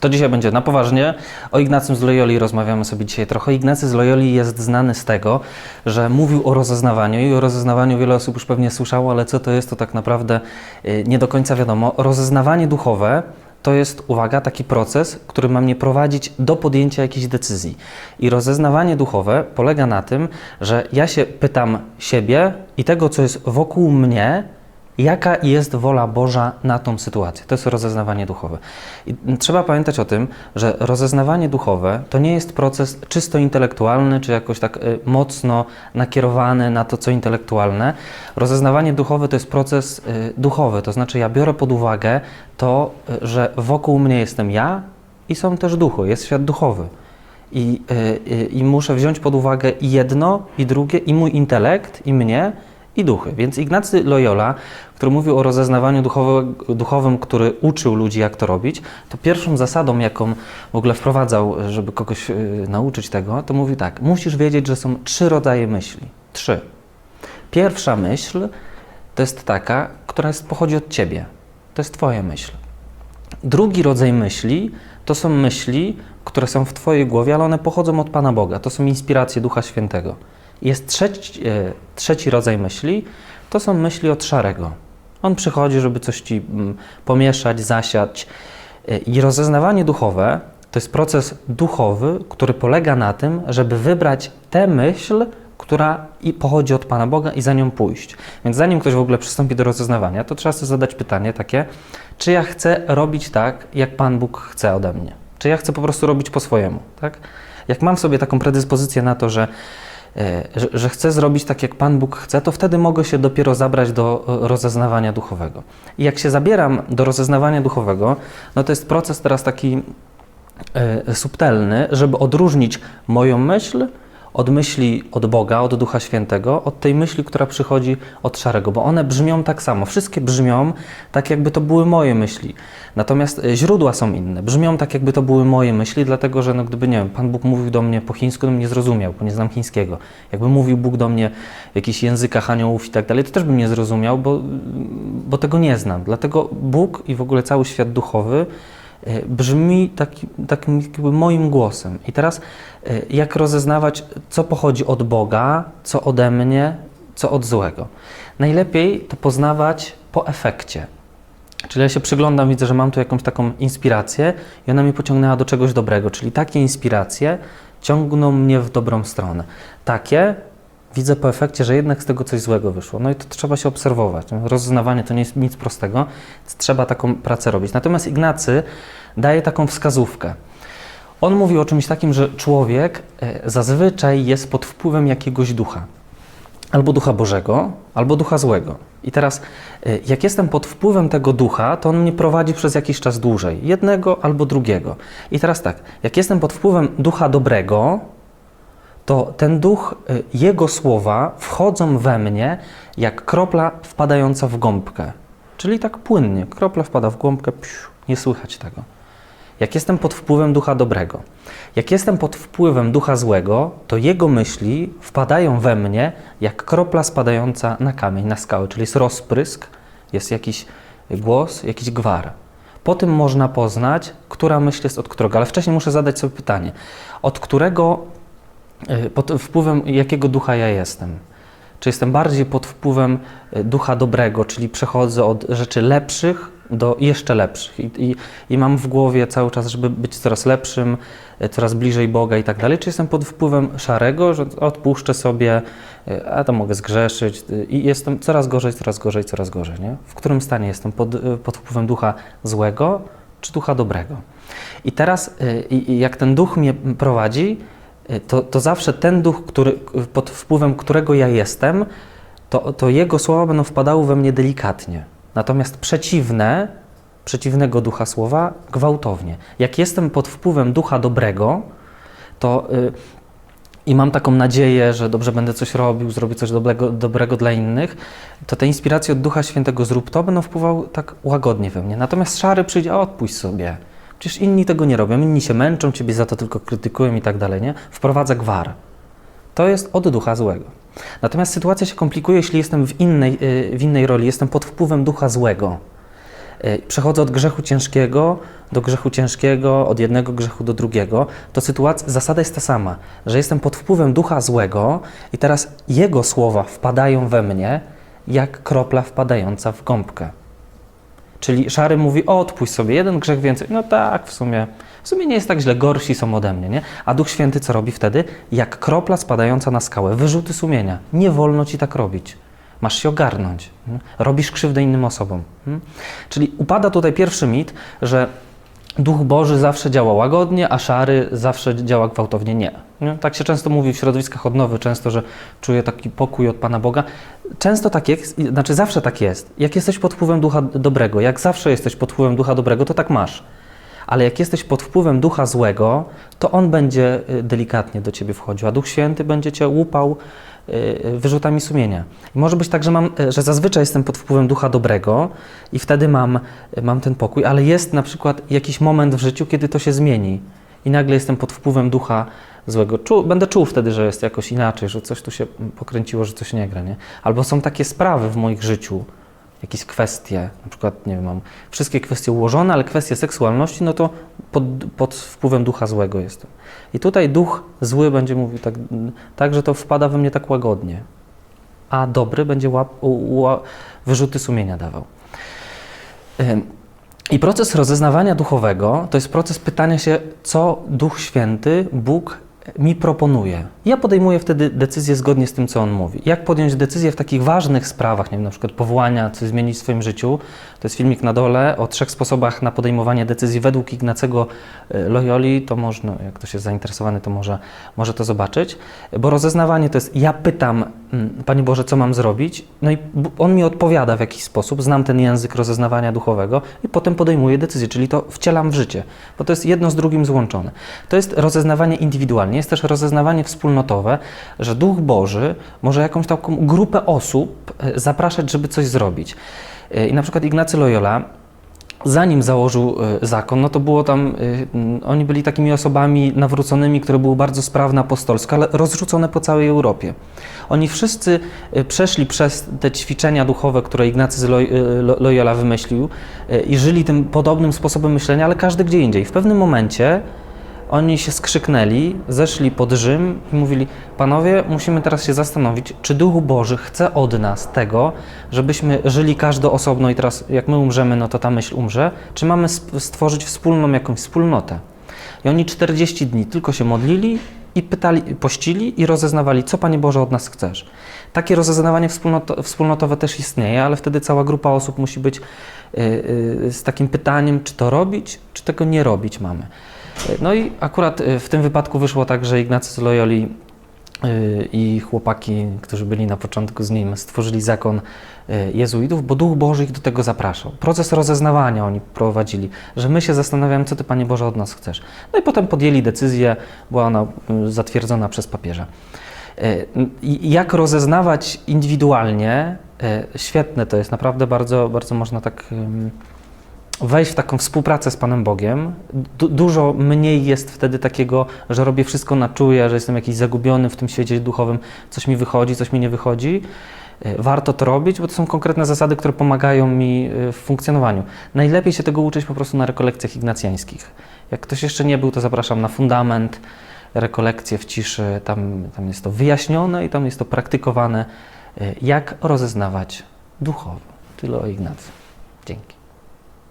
To dzisiaj będzie na poważnie. O Ignacym z Loyoli rozmawiamy sobie dzisiaj trochę. Ignacy z Loyoli jest znany z tego, że mówił o rozeznawaniu i o rozeznawaniu wiele osób już pewnie słyszało, ale co to jest, to tak naprawdę y, nie do końca wiadomo. Rozeznawanie duchowe to jest, uwaga, taki proces, który ma mnie prowadzić do podjęcia jakiejś decyzji. I rozeznawanie duchowe polega na tym, że ja się pytam siebie i tego, co jest wokół mnie, jaka jest wola Boża na tą sytuację. To jest rozeznawanie duchowe. I trzeba pamiętać o tym, że rozeznawanie duchowe to nie jest proces czysto intelektualny, czy jakoś tak y, mocno nakierowany na to, co intelektualne. Rozeznawanie duchowe to jest proces y, duchowy, to znaczy ja biorę pod uwagę to, y, że wokół mnie jestem ja i są też duchy, jest świat duchowy. I, I muszę wziąć pod uwagę jedno, i drugie, i mój intelekt, i mnie, i duchy. Więc Ignacy Loyola, który mówił o rozeznawaniu duchowe, duchowym, który uczył ludzi, jak to robić, to pierwszą zasadą, jaką w ogóle wprowadzał, żeby kogoś y, nauczyć tego, to mówi tak: musisz wiedzieć, że są trzy rodzaje myśli. Trzy. Pierwsza myśl to jest taka, która jest, pochodzi od ciebie. To jest Twoja myśl. Drugi rodzaj myśli to są myśli, które są w Twojej głowie, ale one pochodzą od Pana Boga. To są inspiracje Ducha Świętego. Jest trzeci, e, trzeci rodzaj myśli, to są myśli od szarego. On przychodzi, żeby coś ci mm, pomieszać, zasiać. E, I rozeznawanie duchowe to jest proces duchowy, który polega na tym, żeby wybrać tę myśl, która i pochodzi od Pana Boga i za nią pójść. Więc zanim ktoś w ogóle przystąpi do rozeznawania, to trzeba sobie zadać pytanie takie, czy ja chcę robić tak, jak Pan Bóg chce ode mnie? Czy ja chcę po prostu robić po swojemu, tak? Jak mam sobie taką predyspozycję na to, że że, że chcę zrobić tak, jak Pan Bóg chce, to wtedy mogę się dopiero zabrać do e, rozeznawania duchowego. I jak się zabieram do rozeznawania duchowego, no to jest proces teraz taki e, subtelny, żeby odróżnić moją myśl od myśli od Boga, od Ducha Świętego, od tej myśli, która przychodzi od szarego, bo one brzmią tak samo. Wszystkie brzmią tak, jakby to były moje myśli. Natomiast e, źródła są inne. Brzmią tak, jakby to były moje myśli, dlatego że no, gdyby, nie wiem, Pan Bóg mówił do mnie po chińsku, bym nie zrozumiał, bo nie znam chińskiego. Jakby mówił Bóg do mnie w jakichś językach aniołów i tak dalej, to też bym nie zrozumiał, bo, bo tego nie znam. Dlatego Bóg i w ogóle cały świat duchowy brzmi taki, takim moim głosem. I teraz e, jak rozeznawać, co pochodzi od Boga, co ode mnie, co od złego. Najlepiej to poznawać po efekcie. Czyli ja się przyglądam, widzę, że mam tu jakąś taką inspirację i ona mnie pociągnęła do czegoś dobrego. Czyli takie inspiracje ciągną mnie w dobrą stronę. Takie widzę po efekcie, że jednak z tego coś złego wyszło. No i to trzeba się obserwować. Rozeznawanie to nie jest nic prostego, trzeba taką pracę robić. Natomiast Ignacy daje taką wskazówkę. On mówi o czymś takim, że człowiek e, zazwyczaj jest pod wpływem jakiegoś ducha. Albo ducha Bożego, albo ducha złego. I teraz, y, jak jestem pod wpływem tego ducha, to on mnie prowadzi przez jakiś czas dłużej. Jednego albo drugiego. I teraz tak, jak jestem pod wpływem ducha dobrego, to ten duch, y, jego słowa wchodzą we mnie jak kropla wpadająca w gąbkę. Czyli tak płynnie. Kropla wpada w gąbkę, psiu, nie słychać tego. Jak jestem pod wpływem ducha dobrego, jak jestem pod wpływem ducha złego, to jego myśli wpadają we mnie jak kropla spadająca na kamień, na skałę, czyli jest rozprysk, jest jakiś głos, jakiś gwar. Po tym można poznać, która myśl jest od którego, ale wcześniej muszę zadać sobie pytanie, od którego, pod wpływem jakiego ducha ja jestem? Czy jestem bardziej pod wpływem y, ducha dobrego, czyli przechodzę od rzeczy lepszych do jeszcze lepszych I, i, i mam w głowie cały czas, żeby być coraz lepszym, y, coraz bliżej Boga i tak dalej, czy jestem pod wpływem szarego, że odpuszczę sobie, a to mogę zgrzeszyć i jestem coraz gorzej, coraz gorzej, coraz gorzej, nie? W którym stanie jestem? Pod, pod wpływem ducha złego czy ducha dobrego? I teraz, jak ten duch mnie prowadzi, to, to zawsze ten duch, który, pod wpływem którego ja jestem, to, to jego słowa będą wpadały we mnie delikatnie. Natomiast przeciwne, przeciwnego ducha słowa, gwałtownie. Jak jestem pod wpływem ducha dobrego, to y, i mam taką nadzieję, że dobrze będę coś robił, zrobię coś dobrego, dobrego dla innych, to te inspiracje od Ducha Świętego zrób to będą wpływały tak łagodnie we mnie. Natomiast szary przyjdzie, a odpuść sobie. Przecież inni tego nie robią, inni się męczą, ciebie za to tylko krytykują i tak dalej, nie? Wprowadza gwar. To jest od ducha złego. Natomiast sytuacja się komplikuje, jeśli jestem w innej, y, w innej roli, jestem pod wpływem ducha złego. y, przechodzę od grzechu ciężkiego do grzechu ciężkiego, od jednego grzechu do drugiego, to sytuacja, zasada jest ta sama, że jestem pod wpływem ducha złego i teraz jego słowa wpadają we mnie jak kropla wpadająca w gąbkę. Czyli szary mówi, o odpuść sobie jeden grzech więcej. No tak, w sumie, w sumie nie jest tak źle, gorsi są ode mnie, nie? A Duch Święty co robi wtedy? Jak kropla spadająca na skałę, wyrzuty sumienia. Nie wolno ci tak robić. Masz się ogarnąć. Robisz krzywdę innym osobom. Czyli upada tutaj pierwszy mit, że Duch Boży zawsze działa łagodnie, a szary zawsze działa gwałtownie. Nie. nie? Tak się często mówi w środowiskach odnowy, często, że czuję taki pokój od Pana Boga. Często tak jest, znaczy zawsze tak jest. Jak jesteś pod wpływem Ducha Dobrego, jak zawsze jesteś pod wpływem Ducha Dobrego, to tak masz. Ale jak jesteś pod wpływem Ducha Złego, to On będzie y, delikatnie do Ciebie wchodził, a Duch Święty będzie Cię łupał wyrzutami sumienia. I może być tak, że, mam, y, że zazwyczaj jestem pod wpływem Ducha Dobrego i wtedy mam, y, mam ten pokój, ale jest na przykład jakiś moment w życiu, kiedy to się zmieni i nagle jestem pod wpływem Ducha Złego. Czu, będę czuł wtedy, że jest jakoś inaczej, że coś tu się pokręciło, że coś nie gra, nie? Albo są takie sprawy w moich życiu, jakieś kwestie, na przykład, nie wiem, mam wszystkie kwestie ułożone, ale kwestie seksualności, no to pod, pod wpływem ducha złego jestem. I tutaj duch zły będzie mówił tak, tak, że to wpada we mnie tak łagodnie, a dobry będzie łap, wyrzuty sumienia dawał. I proces rozeznawania duchowego to jest proces pytania się, co Duch Święty, Bóg mi proponuje. Ja podejmuję wtedy decyzję zgodnie z tym, co on mówi. Jak podjąć decyzję w takich ważnych sprawach, nie wiem, na przykład powołania, coś zmienić w swoim życiu. To jest filmik na dole o trzech sposobach na podejmowanie decyzji według Ignacego y, Loyoli. To można, jak ktoś jest zainteresowany, to może, może to zobaczyć. Bo rozeznawanie to jest, ja pytam, mm, Panie Boże, co mam zrobić? No i on mi odpowiada w jakiś sposób, znam ten język rozeznawania duchowego i potem podejmuję decyzję, czyli to wcielam w życie, bo to jest jedno z drugim złączone. To jest rozeznawanie indywidualnie, jest też rozeznawanie wspólnotowe, że Duch Boży może jakąś taką grupę osób e, zapraszać, żeby coś zrobić. E, I na przykład Ignacy Loyola, zanim założył e, zakon, no to było tam, oni byli takimi osobami nawróconymi, które były bardzo sprawne apostolsko, ale rozrzucone po całej Europie. Oni wszyscy przeszli przez te ćwiczenia duchowe, które Ignacy Loyola wymyślił i żyli tym podobnym sposobem myślenia, ale każdy gdzie indziej. W pewnym momencie oni się skrzyknęli, zeszli pod Rzym i mówili: Panowie, musimy teraz się zastanowić, czy Duch Boży chce od nas tego, żebyśmy żyli każdy osobno i teraz, jak my umrzemy, no to ta myśl umrze, czy mamy stworzyć wspólną jakąś wspólnotę. I oni 40 dni tylko się modlili i pytali, pościli i rozeznawali, co Panie Boże od nas chcesz. Takie rozeznawanie wspólnoto, wspólnotowe też istnieje, ale wtedy cała grupa osób musi być y, y, z takim pytaniem, czy to robić, czy tego nie robić mamy. No i akurat y, w tym wypadku wyszło tak, że Ignacy z Loyoli y, i chłopaki, którzy byli na początku z nim, stworzyli zakon y, jezuitów, bo Duch Boży ich do tego zapraszał. Proces rozeznawania oni prowadzili, że my się zastanawiamy, co Ty, Panie Boże, od nas chcesz. No i potem podjęli decyzję, była ona zatwierdzona przez papieża. Jak rozeznawać indywidualnie, świetne to jest, naprawdę bardzo, bardzo można tak wejść w taką współpracę z Panem Bogiem. Du- dużo mniej jest wtedy takiego, że robię wszystko na czuje, że jestem jakiś zagubiony w tym świecie duchowym, coś mi wychodzi, coś mi nie wychodzi. Y, Warto to robić, bo to są konkretne zasady, które pomagają mi y, w funkcjonowaniu. Najlepiej się tego uczyć po prostu na rekolekcjach ignacjańskich. Jak ktoś jeszcze nie był, to zapraszam na fundament, rekolekcje w ciszy. Tam, tam jest to wyjaśnione i tam jest to praktykowane, y, jak rozeznawać duchowo. Tyle o Ignacy. Dzięki.